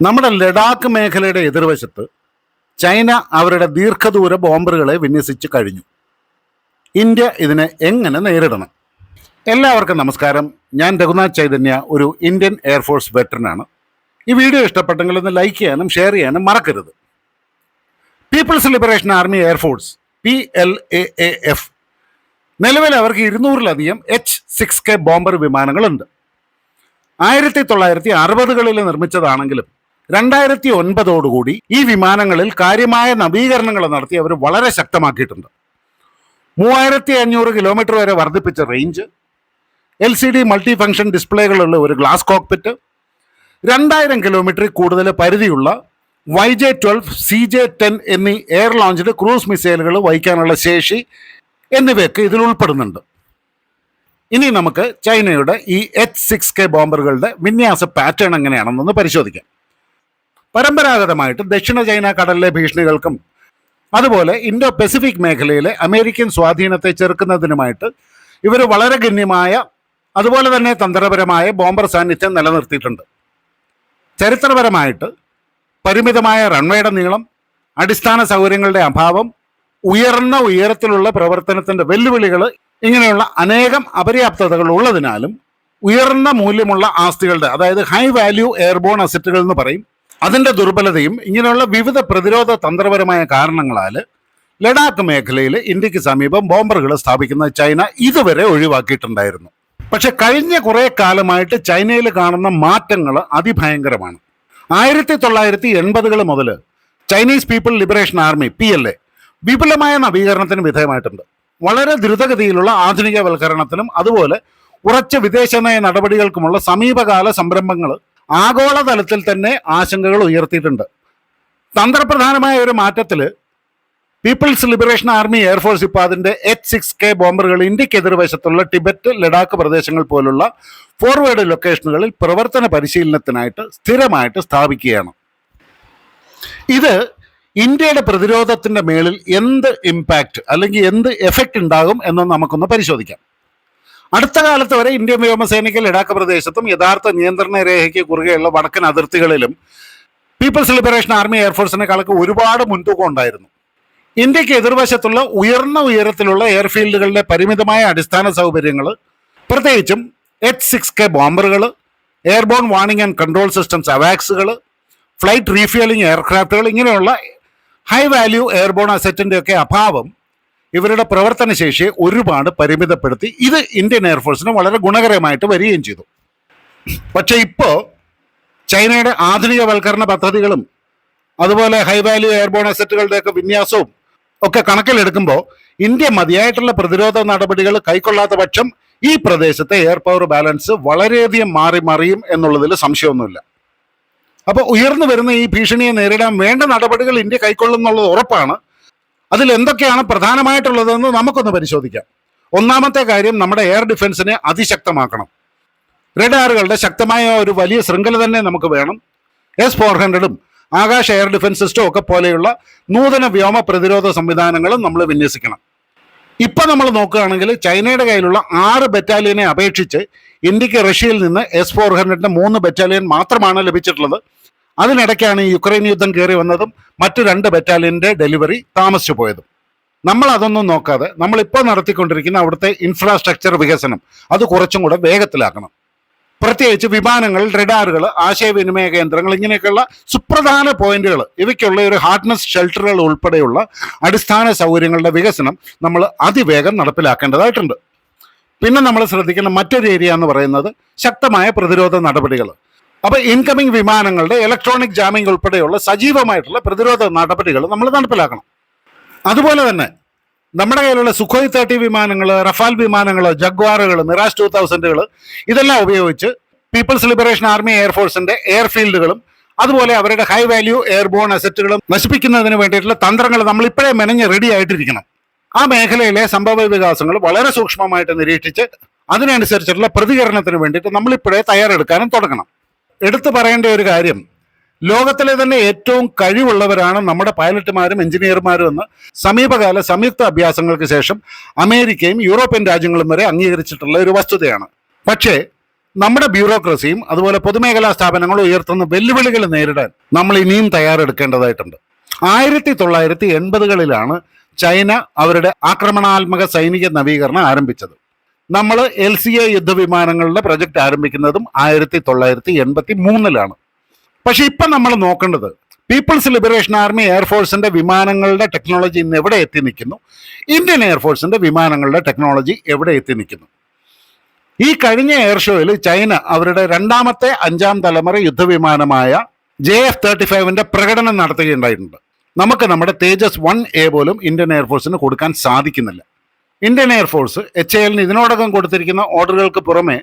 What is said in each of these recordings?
നമ്മുടെ ലഡാക്ക് മേഖലയുടെ എതിർവശത്ത് ചൈന അവരുടെ ദീർഘദൂര ബോംബറുകളെ വിന്യസിച്ച് കഴിഞ്ഞു. ഇന്ത്യ ഇതിനെ എങ്ങനെ നേരിടണം? എല്ലാവർക്കും നമസ്കാരം. ഞാൻ രഘുനാഥ് ചൈതന്യ ഒരു ഇന്ത്യൻ എയർഫോഴ്സ് വെറ്ററനാണ്. ഈ വീഡിയോ ഇഷ്ടപ്പെട്ടെങ്കിൽ ഒന്ന് ലൈക്ക് ചെയ്യാനും ഷെയർ ചെയ്യാനും മറക്കരുത്. People's Liberation Army Air Force P L A A F നിലവിൽ അവർക്ക് ഇരുന്നൂറിലധികം എച്ച് സിക്സ് കെ ബോംബർ വിമാനങ്ങളുണ്ട്. ആയിരത്തി തൊള്ളായിരത്തി അറുപതുകളിൽ നിർമ്മിച്ചതാണെങ്കിലും രണ്ടായിരത്തി ഒൻപതോടുകൂടി ഈ വിമാനങ്ങളിൽ കാര്യമായ നവീകരണങ്ങൾ നടത്തി അവർ വളരെ ശക്തമാക്കിയിട്ടുണ്ട്. മൂവായിരത്തി അഞ്ഞൂറ് കിലോമീറ്റർ വരെ വർദ്ധിപ്പിച്ച range L C D multi function ഡിസ്പ്ലേകളുള്ള ഒരു ഗ്ലാസ് കോക്പിറ്റ് രണ്ടായിരം കിലോമീറ്ററിൽ കൂടുതൽ പരിധിയുള്ള Y J twelve C J ten എന്നീ എയർ ലോഞ്ചിൽ ക്രൂസ് മിസൈലുകൾ വഹിക്കാനുള്ള ശേഷി എന്നിവയൊക്കെ ഇതിൽ ഉൾപ്പെടുന്നുണ്ട്. ഇനി നമുക്ക് ചൈനയുടെ ഈ എച്ച് സിക്സ് കെ ബോംബറുകളുടെ വിന്യാസ പാറ്റേൺ എങ്ങനെയാണെന്നൊന്ന് പരിശോധിക്കാം. പരമ്പരാഗതമായിട്ട് ദക്ഷിണ ചൈന കടലിലെ ഭീഷണികൾക്കും അതുപോലെ ഇൻഡോ പസഫിക് മേഖലയിലെ അമേരിക്കൻ സ്വാധീനത്തെ ചെറുക്കുന്നതിനുമായിട്ട് ഇവർ വളരെ ഗണ്യമായ അതുപോലെ തന്നെ തന്ത്രപരമായ ബോംബർ സാന്നിധ്യം നിലനിർത്തിയിട്ടുണ്ട്. ചരിത്രപരമായിട്ട് പരിമിതമായ റൺവേയുടെ നീളം അടിസ്ഥാന സൗകര്യങ്ങളുടെ അഭാവം ഉയർന്ന ഉയരത്തിലുള്ള പ്രവർത്തനത്തിന്റെ വെല്ലുവിളികൾ ഇങ്ങനെയുള്ള അനേകം അപര്യാപ്തതകൾ ഉള്ളതിനാലും ഉയർന്ന മൂല്യമുള്ള ആസ്തികളുടെ അതായത് ഹൈ വാല്യൂ എയർബോൺ അസറ്റുകൾ എന്ന് പറയും അതിന്റെ ദുർബലതയും ഇങ്ങനെയുള്ള വിവിധ പ്രതിരോധ തന്ത്രപരമായ കാരണങ്ങളാൽ ലഡാക്ക് മേഖലയിൽ ഇന്ത്യയ്ക്ക് സമീപം ബോംബറുകൾ സ്ഥാപിക്കുന്ന ചൈന ഇതുവരെ ഒഴിവാക്കിയിട്ടുണ്ടായിരുന്നു. പക്ഷെ കഴിഞ്ഞ കുറെ കാലമായിട്ട് ചൈനയിൽ കാണുന്ന മാറ്റങ്ങൾ അതിഭയങ്കരമാണ്. ആയിരത്തി തൊള്ളായിരത്തി എൺപതുകൾ മുതൽ Chinese People Liberation Army P L A വിപുലമായ നവീകരണത്തിന് വിധേയമായിട്ടുണ്ട്. വളരെ ദ്രുതഗതിയിലുള്ള ആധുനികവൽക്കരണത്തിനും അതുപോലെ ഉറച്ച വിദേശ നയ നടപടികൾക്കുമുള്ള സമീപകാല സംരംഭങ്ങൾ ആഗോളതലത്തിൽ തന്നെ ആശങ്കകൾ ഉയർത്തിയിട്ടുണ്ട്. തന്ത്രപ്രധാനമായ ഒരു മാറ്റത്തിൽ പീപ്പിൾസ് ലിബറേഷൻ ആർമി എയർഫോഴ്സ് ഇപ്പോൾ അതിന്റെ എച്ച് സിക്സ് കെ ബോംബറുകൾ ഇന്ത്യയ്ക്ക് എതിർവശത്തുള്ള ടിബറ്റ് ലഡാക്ക് പ്രദേശങ്ങൾ പോലുള്ള ഫോർവേഡ് ലൊക്കേഷനുകളിൽ പ്രവർത്തന പരിശീലനത്തിനായിട്ട് സ്ഥിരമായിട്ട് സ്ഥാപിക്കുകയാണ്. ഇത് ഇന്ത്യയുടെ പ്രതിരോധത്തിന്റെ മേളിൽ എന്ത് ഇമ്പാക്റ്റ് അല്ലെങ്കിൽ എന്ത് എഫക്റ്റ് ഉണ്ടാകും എന്ന് നമുക്കൊന്ന് പരിശോധിക്കാം. അടുത്ത കാലത്ത് വരെ ഇന്ത്യൻ വ്യോമസേനയ്ക്ക് ലഡാക്ക് പ്രദേശത്തും യഥാർത്ഥ നിയന്ത്രണ രേഖയ്ക്ക് കുറുകെയുള്ള വടക്കൻ അതിർത്തികളിലും പീപ്പിൾസ് ലിബറേഷൻ ആർമി എയർഫോഴ്സിനെക്കാളൊക്കെ ഒരുപാട് മുൻതൂക്കം ഉണ്ടായിരുന്നു. ഇന്ത്യയ്ക്ക് എതിർവശത്തുള്ള ഉയർന്ന ഉയരത്തിലുള്ള എയർഫീൽഡുകളിലെ പരിമിതമായ അടിസ്ഥാന സൗകര്യങ്ങൾ പ്രത്യേകിച്ചും H six K ബോംബറുകൾ airborne warning and control systems അവാക്സുകൾ flight refuelling എയർക്രാഫ്റ്റുകൾ ഇങ്ങനെയുള്ള ഹൈ വാല്യൂ എയർബോൺ അസറ്റിന്റെ ഒക്കെ അഭാവം ഇവരുടെ പ്രവർത്തന പ്രവർത്തനശേഷിയെ ഒരുപാട് പരിമിതപ്പെടുത്തി ഇത് ഇന്ത്യൻ എയർഫോഴ്സിന് വളരെ ഗുണകരമായിട്ട് വരികയും ചെയ്തു. പക്ഷേ ഇപ്പോൾ ചൈനയുടെ ആധുനികവൽക്കരണ പദ്ധതികളും അതുപോലെ ഹൈ വാല്യൂ എയർബോൺ അസറ്റുകളുടെ ഒക്കെ വിന്യാസവും ഒക്കെ കണക്കിലെടുക്കുമ്പോൾ ഇന്ത്യ മതിയായിട്ടുള്ള പ്രതിരോധ നടപടികൾ കൈക്കൊള്ളാത്ത പക്ഷം ഈ പ്രദേശത്തെ എയർ പവർ ബാലൻസ് വളരെയധികം മാറി മറിയും എന്നുള്ളതിൽ സംശയമൊന്നുമില്ല. അപ്പോൾ ഉയർന്നു വരുന്ന ഈ ഭീഷണിയെ നേരിടാൻ വേണ്ട നടപടികൾ ഇന്ത്യ കൈക്കൊള്ളുന്നുള്ളത് ഉറപ്പാണ്. അതിൽ എന്തൊക്കെയാണ് പ്രധാനമായിട്ടുള്ളതെന്ന് നമുക്കൊന്ന് പരിശോധിക്കാം. ഒന്നാമത്തെ കാര്യം നമ്മുടെ എയർ ഡിഫൻസിനെ അതിശക്തമാക്കണം. റഡാറുകളുടെ ശക്തമായ ഒരു വലിയ ശൃംഖല തന്നെ നമുക്ക് വേണം. എസ് ഫോർ ഹൺഡ്രഡും ആകാശ എയർ ഡിഫൻസ് സിസ്റ്റം ഒക്കെ പോലെയുള്ള നൂതന വ്യോമ പ്രതിരോധ സംവിധാനങ്ങളും നമ്മൾ വിന്യസിക്കണം. ഇപ്പൊ നമ്മൾ നോക്കുകയാണെങ്കിൽ ചൈനയുടെ കയ്യിലുള്ള ആറ് ബറ്റാലിയനെ അപേക്ഷിച്ച് ഇന്ത്യയ്ക്ക് റഷ്യയിൽ നിന്ന് എസ് ഫോർ ഹൺഡ്രഡിന്റെ മൂന്ന് ബറ്റാലിയൻ മാത്രമാണ് ലഭിച്ചിട്ടുള്ളത്. അതിനിടയ്ക്കാണ് ഈ യുക്രൈൻ യുദ്ധം കയറി വന്നതും മറ്റു രണ്ട് ബറ്റാലിയന്റെ ഡെലിവറി താമസിച്ചു പോയതും. നമ്മൾ അതൊന്നും നോക്കാതെ നമ്മൾ ഇപ്പോൾ നടത്തിക്കൊണ്ടിരിക്കുന്ന അവിടുത്തെ ഇൻഫ്രാസ്ട്രക്ചർ വികസനം അത് കുറച്ചും കൂടെ വേഗത്തിലാക്കണം. പ്രത്യേകിച്ച് വിമാനങ്ങൾ റഡാറുകൾ ആശയവിനിമയ കേന്ദ്രങ്ങൾ ഇങ്ങനെയൊക്കെയുള്ള സുപ്രധാന പോയിന്റുകൾ ഇവയ്ക്കുള്ള ഒരു ഹാർഡ്നസ് ഷെൽട്ടറുകൾ ഉൾപ്പെടെയുള്ള അടിസ്ഥാന സൗകര്യങ്ങളുടെ വികസനം നമ്മൾ അതിവേഗം നടപ്പിലാക്കേണ്ടതായിട്ടുണ്ട്. പിന്നെ നമ്മൾ ശ്രദ്ധിക്കുന്ന മറ്റൊരു ഏരിയ എന്ന് പറയുന്നത് ശക്തമായ പ്രതിരോധ നടപടികൾ. അപ്പൊ ഇൻകമിംഗ് വിമാനങ്ങളുടെ ഇലക്ട്രോണിക് ജാമിംഗ് ഉൾപ്പെടെയുള്ള സജീവമായിട്ടുള്ള പ്രതിരോധ നടപടികൾ നമ്മൾ നടപ്പിലാക്കണം. അതുപോലെ തന്നെ നമ്മുടെ കയ്യിലുള്ള സുഖോയ് തേർട്ടി വിമാനങ്ങൾ റഫാൽ വിമാനങ്ങൾ ജഗ്വാറുകൾ മിറാസ് ടു തൗസൻഡുകൾ ഇതെല്ലാം ഉപയോഗിച്ച് പീപ്പിൾസ് ലിബറേഷൻ ആർമി എയർഫോഴ്സിന്റെ എയർഫീൽഡുകളും അതുപോലെ അവരുടെ ഹൈ വാല്യൂ എയർബോൺ അസറ്റുകളും നശിപ്പിക്കുന്നതിന് വേണ്ടിയിട്ടുള്ള തന്ത്രങ്ങൾ നമ്മൾ ഇപ്പോഴേ മെനഞ്ഞ് റെഡി ആയിട്ടിരിക്കണം. ആ മേഖലയിലെ സംഭവ വികാസങ്ങൾ വളരെ സൂക്ഷ്മമായിട്ട് നിരീക്ഷിച്ച് അതിനനുസരിച്ചിട്ടുള്ള പ്രതികരണത്തിന് വേണ്ടിയിട്ട് നമ്മളിപ്പോഴേ തയ്യാറെടുക്കാനും തുടങ്ങണം. എടുത്തു പറയേണ്ട ഒരു കാര്യം. ലോകത്തിലെ തന്നെ ഏറ്റവും കഴിവുള്ളവരാണ് നമ്മുടെ പൈലറ്റുമാരും എഞ്ചിനീയർമാരും എന്ന് സമീപകാല സംയുക്ത അഭ്യാസങ്ങൾക്ക് ശേഷം അമേരിക്കയും യൂറോപ്യൻ രാജ്യങ്ങളും വരെ അംഗീകരിച്ചിട്ടുള്ള ഒരു വസ്തുതയാണ്. പക്ഷേ നമ്മുടെ ബ്യൂറോക്രസിയും അതുപോലെ പൊതുമേഖലാ സ്ഥാപനങ്ങളും ഉയർത്തുന്ന വെല്ലുവിളികൾ നേരിടാൻ നമ്മൾ ഇനിയും തയ്യാറെടുക്കേണ്ടതായിട്ടുണ്ട്. ആയിരത്തി തൊള്ളായിരത്തി എൺപതുകളിലാണ് ചൈന അവരുടെ ആക്രമണാത്മക സൈനിക നവീകരണം ആരംഭിച്ചത്. നമ്മൾ എൽ സി എ യുദ്ധവിമാനങ്ങളുടെ പ്രൊജക്ട് ആരംഭിക്കുന്നതും ആയിരത്തി തൊള്ളായിരത്തി എൺപത്തി മൂന്നിലാണ് പക്ഷെ ഇപ്പം നമ്മൾ നോക്കേണ്ടത് പീപ്പിൾസ് ലിബറേഷൻ ആർമി എയർഫോഴ്സിന്റെ വിമാനങ്ങളുടെ ടെക്നോളജി ഇന്ന് എവിടെ എത്തി നിൽക്കുന്നു? ഇന്ത്യൻ എയർഫോഴ്സിന്റെ വിമാനങ്ങളുടെ ടെക്നോളജി എവിടെ എത്തി നിൽക്കുന്നു? ഈ കഴിഞ്ഞ എയർ ഷോയിൽ ചൈന അവരുടെ രണ്ടാമത്തെ അഞ്ചാം തലമുറ യുദ്ധവിമാനമായ ജെ എഫ് തേർട്ടി ഫൈവിന്റെ പ്രകടനം നടത്തുകയുണ്ടായിട്ടുണ്ട്. നമുക്ക് നമ്മുടെ തേജസ് വൺ എ പോലും ഇന്ത്യൻ എയർഫോഴ്സിന് കൊടുക്കാൻ സാധിക്കുന്നില്ല. ഇന്ത്യൻ എയർഫോഴ്സ് എച്ച് എല്ലിന് ഇതിനോടകം കൊടുത്തിരിക്കുന്ന ഓർഡറുകൾക്ക് പുറമെ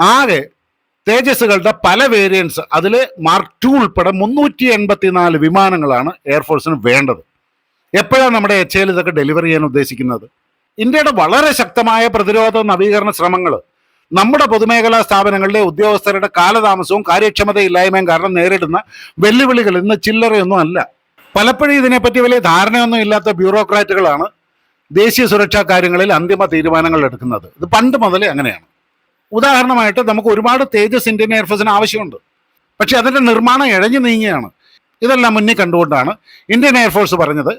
ആകെ തേജസ്സുകളുടെ പല വേരിയൻസ് അതിൽ മാർക്ക് ടു ഉൾപ്പെടെ മുന്നൂറ്റി എൺപത്തി നാല് വിമാനങ്ങളാണ് എയർഫോഴ്സിന് വേണ്ടത്. എപ്പോഴാണ് നമ്മുടെ എച്ച് എൽ ഇതൊക്കെ ഡെലിവർ ചെയ്യാൻ ഉദ്ദേശിക്കുന്നത്? ഇന്ത്യയുടെ വളരെ ശക്തമായ പ്രതിരോധ നവീകരണ ശ്രമങ്ങൾ നമ്മുടെ പൊതുമേഖലാ സ്ഥാപനങ്ങളിലെ ഉദ്യോഗസ്ഥരുടെ കാലതാമസവും കാര്യക്ഷമതയില്ലായ്മയും കാരണം നേരിടുന്ന വെല്ലുവിളികൾ ഇന്ന് ചില്ലറയൊന്നും അല്ല. പലപ്പോഴും ഇതിനെപ്പറ്റി വലിയ ധാരണയൊന്നും ഇല്ലാത്ത ബ്യൂറോക്രാറ്റുകളാണ് ദേശീയ സുരക്ഷാ കാര്യങ്ങളിൽ അന്തിമ തീരുമാനങ്ങൾ എടുക്കുന്നത്. ഇത് പണ്ട് മുതലേ അങ്ങനെയാണ്. ഉദാഹരണമായിട്ട് നമുക്ക് ഒരുപാട് തേജസ് ഇന്ത്യൻ എയർഫോഴ്സിന് ആവശ്യമുണ്ട്. പക്ഷേ അതിന്റെ നിർമ്മാണം ഇഴഞ്ഞു നീങ്ങിയാണ്. ഇതെല്ലാം മുന്നിൽ കണ്ടുകൊണ്ടാണ് ഇന്ത്യൻ എയർഫോഴ്സ് പറഞ്ഞത്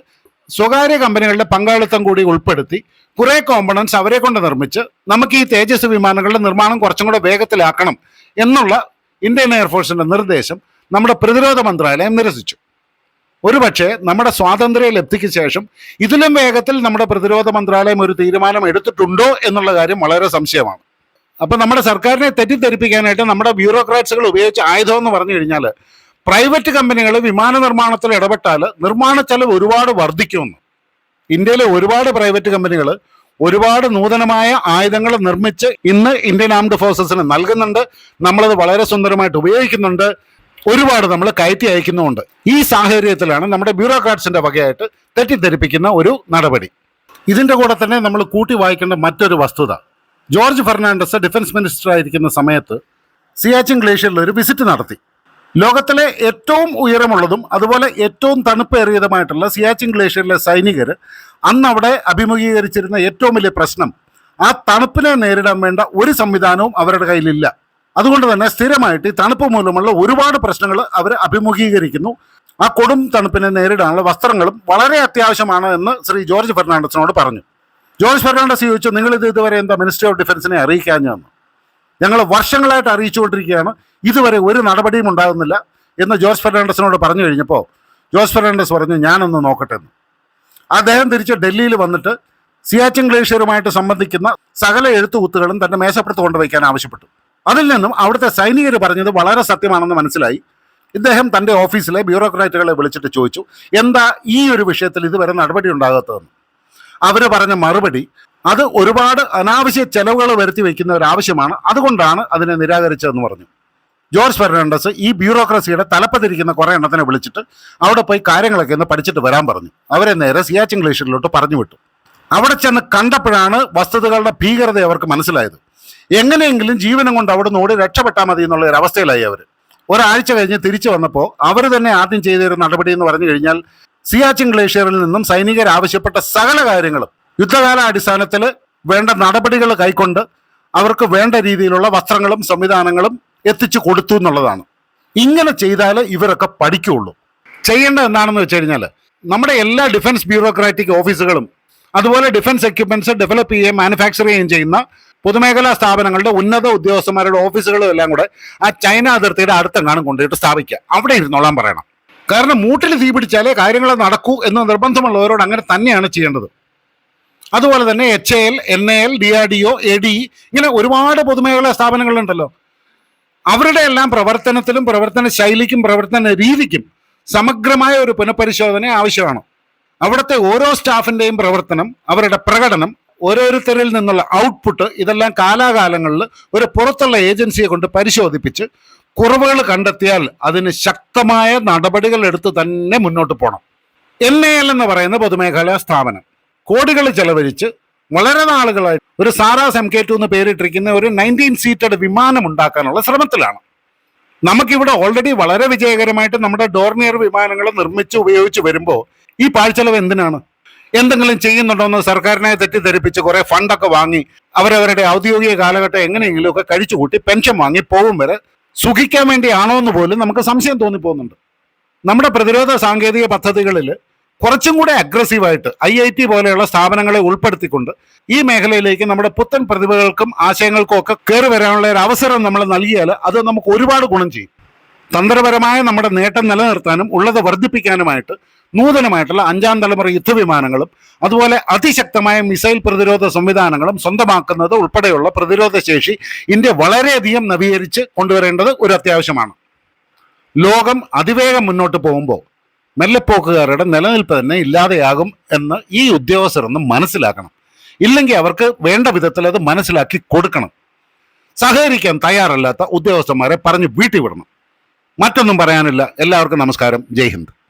സ്വകാര്യ കമ്പനികളുടെ പങ്കാളിത്തം കൂടി ഉൾപ്പെടുത്തി കുറേ കോമ്പണൻസ് അവരെ കൊണ്ട് നിർമ്മിച്ച് നമുക്ക് ഈ തേജസ് വിമാനങ്ങളുടെ നിർമ്മാണം കുറച്ചും കൂടെ വേഗത്തിലാക്കണം എന്നുള്ള ഇന്ത്യൻ എയർഫോഴ്സിന്റെ നിർദ്ദേശം നമ്മുടെ പ്രതിരോധ മന്ത്രാലയം നിരസിച്ചു. ഒരുപക്ഷെ നമ്മുടെ സ്വാതന്ത്ര്യ ലബ്ധിക്ക് ശേഷം ഇതിലും വേഗത്തിൽ നമ്മുടെ പ്രതിരോധ മന്ത്രാലയം ഒരു തീരുമാനം എടുത്തിട്ടുണ്ടോ എന്നുള്ള കാര്യം വളരെ സംശയമാണ്. അപ്പൊ നമ്മുടെ സർക്കാരിനെ തെറ്റിദ്ധരിപ്പിക്കാനായിട്ട് നമ്മുടെ ബ്യൂറോക്രാറ്റ്സുകൾ ഉപയോഗിച്ച ആയുധം എന്ന് പറഞ്ഞു കഴിഞ്ഞാൽ പ്രൈവറ്റ് കമ്പനികൾ വിമാന നിർമ്മാണത്തിൽ ഇടപെട്ടാൽ നിർമ്മാണ ചെലവ് ഒരുപാട് വർദ്ധിക്കുമെന്ന്. ഇന്ത്യയിലെ ഒരുപാട് പ്രൈവറ്റ് കമ്പനികൾ ഒരുപാട് നൂതനമായ ആയുധങ്ങൾ നിർമ്മിച്ച് ഇന്ന് ഇന്ത്യൻ ആംഡ് ഫോഴ്സസിന് നൽകുന്നുണ്ട്. നമ്മളത് വളരെ സുന്ദരമായിട്ട് ഉപയോഗിക്കുന്നുണ്ട്. ഒരുപാട് നമ്മൾ കയറ്റി അയക്കുന്നുമുണ്ട്. ഈ സാഹചര്യത്തിലാണ് നമ്മുടെ ബ്യൂറോക്രാറ്റ്സിന്റെ വകയായിട്ട് തെറ്റിദ്ധരിപ്പിക്കുന്ന ഒരു നടപടി. ഇതിന്റെ കൂടെ തന്നെ നമ്മൾ കൂട്ടി വായിക്കേണ്ട മറ്റൊരു വസ്തുത. ജോർജ് ഫെർണാണ്ടസ് ഡിഫൻസ് മിനിസ്റ്റർ ആയിരിക്കുന്ന സമയത്ത് സിയാച്ചിൻ ഗ്ലേഷ്യറിൽ ഒരു വിസിറ്റ് നടത്തി. ലോകത്തിലെ ഏറ്റവും ഉയരമുള്ളതും അതുപോലെ ഏറ്റവും തണുപ്പേറിയതുമായിട്ടുള്ള സിയാച്ചിൻ ഗ്ലേഷ്യറിലെ സൈനികർ അന്ന് അവിടെ അഭിമുഖീകരിച്ചിരുന്ന ഏറ്റവും വലിയ പ്രശ്നം ആ തണുപ്പിനെ നേരിടാൻ വേണ്ട ഒരു സംവിധാനവും അവരുടെ കയ്യിലില്ല. അതുകൊണ്ട് തന്നെ സ്ഥിരമായിട്ട് ഈ തണുപ്പ് മൂലമുള്ള ഒരുപാട് പ്രശ്നങ്ങൾ അവർ അഭിമുഖീകരിക്കുന്നു. ആ കൊടും തണുപ്പിനെ നേരിടാനുള്ള വസ്ത്രങ്ങളും വളരെ അത്യാവശ്യമാണ് എന്ന് ശ്രീ ജോർജ് ഫെർണാണ്ടസിനോട് പറഞ്ഞു. ജോർജ് ഫെർണാണ്ടസ് ചോദിച്ചു നിങ്ങൾ ഇത് ഇതുവരെ എന്താ മിനിസ്ട്രി ഓഫ് ഡിഫൻസിനെ അറിയിക്കാഞ്ഞെന്ന് ഞങ്ങൾ വർഷങ്ങളായിട്ട് അറിയിച്ചുകൊണ്ടിരിക്കുകയാണ്. ഇതുവരെ ഒരു നടപടിയും ഉണ്ടാകുന്നില്ല എന്ന് ജോർജ് ഫെർണാണ്ടസിനോട് പറഞ്ഞു കഴിഞ്ഞപ്പോൾ ജോർജ് ഫെർണാണ്ടസ് പറഞ്ഞു ഞാനൊന്ന് നോക്കട്ടെ എന്ന്. അദ്ദേഹം തിരിച്ച് ഡൽഹിയിൽ വന്നിട്ട് സിയാച്ചിൻ ഗ്ലേഷ്യറുമായിട്ട് സംബന്ധിക്കുന്ന സകല എഴുത്തുകുത്തുകളും തന്റെ മേശപ്പുറത്ത് കൊണ്ടുവയ്ക്കാൻ ആവശ്യപ്പെട്ടു. അതിൽ നിന്നും അവിടുത്തെ സൈനികർ പറഞ്ഞത് വളരെ സത്യമാണെന്ന് മനസ്സിലായി. ഇദ്ദേഹം തന്റെ ഓഫീസിലെ ബ്യൂറോക്രാറ്റുകളെ വിളിച്ചിട്ട് ചോദിച്ചു എന്താ ഈ ഒരു വിഷയത്തിൽ ഇതുവരെ നടപടി ഉണ്ടാകാത്തതെന്ന്? അവർ പറഞ്ഞ മറുപടി അത് ഒരുപാട് അനാവശ്യ ചെലവുകൾ വരുത്തി വയ്ക്കുന്ന ഒരു ആവശ്യമാണ്. അതുകൊണ്ടാണ് അതിനെ നിരാകരിച്ചതെന്ന് പറഞ്ഞു. ജോർജ് ഫെർണാണ്ടസ് ഈ ബ്യൂറോക്രസിയുടെ തലപ്പത്തിരിക്കുന്ന കുറേ എണ്ണത്തിനെ വിളിച്ചിട്ട് അവിടെ പോയി കാര്യങ്ങളൊക്കെ ഒന്ന് പഠിച്ചിട്ട് വരാൻ പറഞ്ഞു. അവരെ നേരെ സിയാച്ചിൻ ഗ്ലേഷ്യറിലോട്ട് പറഞ്ഞു വിട്ടു. അവിടെ ചെന്ന് കണ്ടപ്പോഴാണ് വസ്തുതകളുടെ ഭീകരത അവർക്ക് മനസ്സിലായത്. എങ്ങനെയെങ്കിലും ജീവനം കൊണ്ട് അവിടെ നിന്ന് ഓടി രക്ഷപ്പെട്ടാൽ മതി എന്നുള്ള ഒരു അവസ്ഥയിലായി അവർ ഒരാഴ്ച കഴിഞ്ഞ് തിരിച്ചു വന്നപ്പോൾ അവർ തന്നെ ആദ്യം ചെയ്തൊരു നടപടി എന്ന് പറഞ്ഞു കഴിഞ്ഞാൽ സിയാച്ചിൻ ഗ്ലേഷ്യറിൽ നിന്നും സൈനികർ ആവശ്യപ്പെട്ട സകല കാര്യങ്ങളും യുദ്ധകാല അടിസ്ഥാനത്തിൽ വേണ്ട നടപടികൾ കൈക്കൊണ്ട് അവർക്ക് വേണ്ട രീതിയിലുള്ള വസ്ത്രങ്ങളും സംവിധാനങ്ങളും എത്തിച്ചു കൊടുത്തു എന്നുള്ളതാണ്. ഇങ്ങനെ ചെയ്താൽ ഇവരൊക്കെ പഠിക്കുകയുള്ളൂ. ചെയ്യേണ്ടത് എന്താണെന്ന് വെച്ച് കഴിഞ്ഞാൽ നമ്മുടെ എല്ലാ ഡിഫൻസ് ബ്യൂറോക്രാറ്റിക് ഓഫീസുകളും അതുപോലെ ഡിഫൻസ് എക്യുപ്മെന്റ്സ് ഡെവലപ്പ് ചെയ്യുകയും മാനുഫാക്ചർ ചെയ്യുകയും ചെയ്യുന്ന പൊതുമേഖലാ സ്ഥാപനങ്ങളുടെ ഉന്നത ഉദ്യോഗസ്ഥന്മാരുടെ ഓഫീസുകളും എല്ലാം കൂടെ ആ ചൈന അതിർത്തിയുടെ അടുത്തെങ്ങാനും കൊണ്ടുപോയിട്ട് സ്ഥാപിക്കുക. അവിടെ ഇരുന്നോളാൻ പറയണം. കാരണം മൂട്ടിൽ തീ പിടിച്ചാലേ കാര്യങ്ങൾ നടക്കൂ എന്ന് നിർബന്ധമുള്ളവരോട് അങ്ങനെ തന്നെയാണ് ചെയ്യേണ്ടത്. അതുപോലെ തന്നെ H L N A L D R D O A D ഇങ്ങനെ ഒരുപാട് പൊതുമേഖലാ സ്ഥാപനങ്ങളുണ്ടല്ലോ. അവരുടെ എല്ലാം പ്രവർത്തനത്തിലും പ്രവർത്തന ശൈലിക്കും പ്രവർത്തന രീതിക്കും സമഗ്രമായ ഒരു പുനഃപരിശോധന ആവശ്യമാണ്. അവിടുത്തെ ഓരോ സ്റ്റാഫിന്റെയും പ്രവർത്തനം അവരുടെ പ്രകടനം ഓരോരുത്തരിൽ നിന്നുള്ള ഔട്ട്പുട്ട് ഇതെല്ലാം കാലാകാലങ്ങളിൽ ഒരു പുറത്തുള്ള ഏജൻസിയെ കൊണ്ട് പരിശോധിപ്പിച്ച് കുറവുകൾ കണ്ടെത്തിയാൽ അതിന് ശക്തമായ നടപടികൾ എടുത്ത് തന്നെ മുന്നോട്ട് പോകണം എൻ എ എൽ എന്ന് പറയുന്ന പൊതുമേഖലാ സ്ഥാപനം. കോടികൾ ചെലവഴിച്ച് വളരെ നാളുകളായി ഒരു സാറാസ് എം കെ ടു എന്ന് പേരിട്ടിരിക്കുന്ന ഒരു നയന്റീൻ സീറ്റഡ് വിമാനം ഉണ്ടാക്കാനുള്ള ശ്രമത്തിലാണ്. നമുക്കിവിടെ ഓൾറെഡി വളരെ വിജയകരമായിട്ട് നമ്മുടെ ഡോർണിയർ വിമാനങ്ങൾ നിർമ്മിച്ച് ഉപയോഗിച്ച് വരുമ്പോൾ ഈ പാഴ്ചെലവ് എന്തിനാണ്? എന്തെങ്കിലും ചെയ്യുന്നുണ്ടോ എന്ന് സർക്കാരിനെ തെറ്റിദ്ധരിപ്പിച്ച് കുറെ ഫണ്ടൊക്കെ വാങ്ങി അവരവരുടെ ഔദ്യോഗിക കാലഘട്ടം എങ്ങനെയെങ്കിലും ഒക്കെ കഴിച്ചുകൂട്ടി പെൻഷൻ വാങ്ങി പോകും വരെ സുഖിക്കാൻ വേണ്ടിയാണോ എന്ന് പോലും നമുക്ക് സംശയം തോന്നിപ്പോകുന്നുണ്ട്. നമ്മുടെ പ്രതിരോധ സാങ്കേതിക പദ്ധതികളിൽ കുറച്ചും കൂടെ അഗ്രസീവായിട്ട് ഐ ഐ ടി പോലെയുള്ള സ്ഥാപനങ്ങളെ ഉൾപ്പെടുത്തിക്കൊണ്ട് ഈ മേഖലയിലേക്ക് നമ്മുടെ പുത്തൻ പ്രതിഭകൾക്കും ആശയങ്ങൾക്കും ഒക്കെ കയറി വരാനുള്ള ഒരു അവസരം നമ്മൾ നൽകിയാൽ അത് നമുക്ക് ഒരുപാട് ഗുണം ചെയ്യും. തന്ത്രപരമായ നമ്മുടെ നേട്ടം നിലനിർത്താനും ഉള്ളത് വർദ്ധിപ്പിക്കാനുമായിട്ട് നൂതനമായിട്ടുള്ള അഞ്ചാം തലമുറ യുദ്ധവിമാനങ്ങളും അതുപോലെ അതിശക്തമായ മിസൈൽ പ്രതിരോധ സംവിധാനങ്ങളും സ്വന്തമാക്കുന്നത് ഉൾപ്പെടെയുള്ള പ്രതിരോധ ശേഷി ഇന്ത്യ വളരെയധികം നവീകരിച്ച് കൊണ്ടുവരേണ്ടത് ഒരു അത്യാവശ്യമാണ്. ലോകം അതിവേഗം മുന്നോട്ട് പോകുമ്പോൾ മെല്ലെപ്പോക്കുകാരുടെ നിലനിൽപ്പ് തന്നെ ഇല്ലാതെയാകും എന്ന് ഈ ഉദ്യോഗസ്ഥർ ഒന്ന് മനസ്സിലാക്കണം. ഇല്ലെങ്കിൽ അവർക്ക് വേണ്ട വിധത്തിൽ അത് മനസ്സിലാക്കി കൊടുക്കണം. സഹകരിക്കാൻ തയ്യാറല്ലാത്ത ഉദ്യോഗസ്ഥന്മാരെ പറഞ്ഞ് വീട്ടിൽ മറ്റൊന്നും പറയാനില്ല. എല്ലാവർക്കും നമസ്കാരം. ജയ് ഹിന്ദ്.